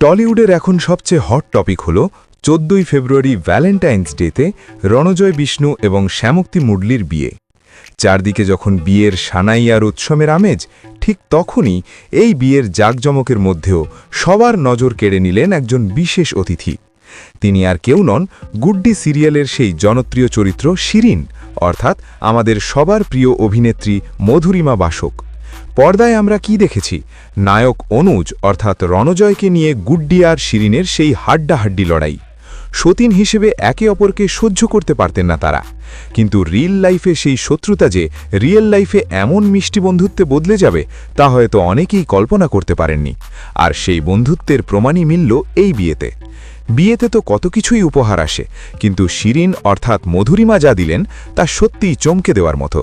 টলিউডের এখন সবচেয়ে hot topic হল চোদ্দই ফেব্রুয়ারি ভ্যালেন্টাইন্স ডেতে রণজয় বিষ্ণু এবং শ্যামক্তি মুডলির বিয়ে। চারদিকে যখন বিয়ের সানাই আর উৎসমের আমেজ, ঠিক তখনই এই বিয়ের জাকজমকের মধ্যেও সবার নজর কেড়ে নিলেন একজন বিশেষ অতিথি। তিনি আর কেউ নন, গুড্ডি সিরিয়ালের সেই জনপ্রিয় চরিত্র শিরিন, অর্থাৎ আমাদের সবার প্রিয় অভিনেত্রী মধুরিমা বাসক। পর্দায় আমরা কি দেখেছি? নায়ক অনুজ, অর্থাৎ রণজয়কে নিয়ে গুড্ডি আর শিরিনের সেই হাড্ডাহাড্ডি লড়াই। সতীন হিসেবে একে অপরকে সহ্য করতে পারতেন না তারা। কিন্তু রিয়েল লাইফে সেই শত্রুতা যে রিয়েল লাইফে এমন মিষ্টি বন্ধুত্বে বদলে যাবে, তা হয়তো অনেকেই কল্পনা করতে পারেননি। আর সেই বন্ধুত্বের প্রমাণই মিলল এই বিয়েতে। বিয়েতে তো কত কিছুই উপহার আসে, কিন্তু শিরিন, অর্থাৎ মধুরিমা যা দিলেন, তা সত্যিই চমকে দেওয়ার মতো।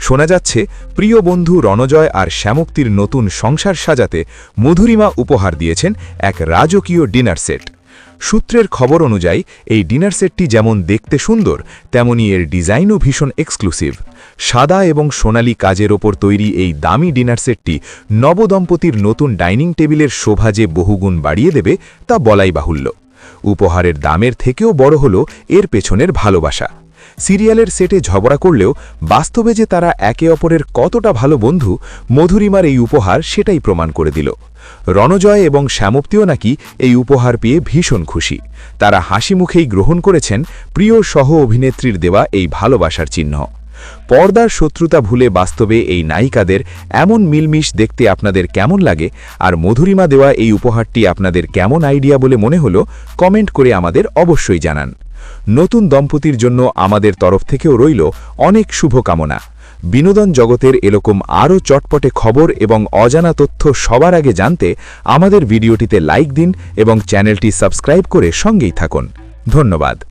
শোনা যাচ্ছে, প্রিয় বন্ধু রণজয় আর শ্যামক্তির নতুন সংসার সাজাতে মধুরিমা উপহার দিয়েছেন এক রাজকীয় ডিনার সেট। সূত্রের খবর অনুযায়ী, এই ডিনার সেটটি যেমন দেখতে সুন্দর, তেমনি এর ডিজাইনও ভীষণ এক্সক্লুসিভ সাদা এবং সোনালী কাজের ওপর তৈরি এই দামি ডিনার সেটটি নবদম্পতির নতুন ডাইনিং টেবিলের শোভা যে বহুগুণ বাড়িয়ে দেবে, তা বলাই বাহুল্য। উপহারের দামের থেকেও বড় হল এর পেছনের ভালোবাসা। সিরিয়ালের সেটে ঝগড়া করলেও বাস্তবে যে তারা একে অপরের কতটা ভালো বন্ধু, মধুরিমার এই উপহার সেটাই প্রমাণ করে দিল। রণজয় এবং শ্যামপ্তিও নাকি এই উপহার পেয়ে ভীষণ খুশি। তারা হাসি মুখেই গ্রহণ করেছেন প্রিয় সহ অভিনেত্রীর দেওয়া এই ভালোবাসার চিহ্ন। পর্দার শত্রুতা ভুলে বাস্তবে এই নায়িকাদের এমন মিলমিশ দেখতে আপনাদের কেমন লাগে আর মধুরিমা দেওয়া এই উপহারটি আপনাদের কেমন আইডিয়া বলে মনে হলো, কমেন্ট করে আমাদের অবশ্যই জানান। নতুন দম্পতির জন্য আমাদের তরফ থেকেও রইল অনেক শুভকামনা। বিনোদন জগতের এরকম আরও চটপটে খবর এবং অজানা তথ্য সবার আগে জানতে আমাদের ভিডিওটিতে লাইক দিন এবং চ্যানেলটি সাবস্ক্রাইব করে সঙ্গেই থাকুন। ধন্যবাদ।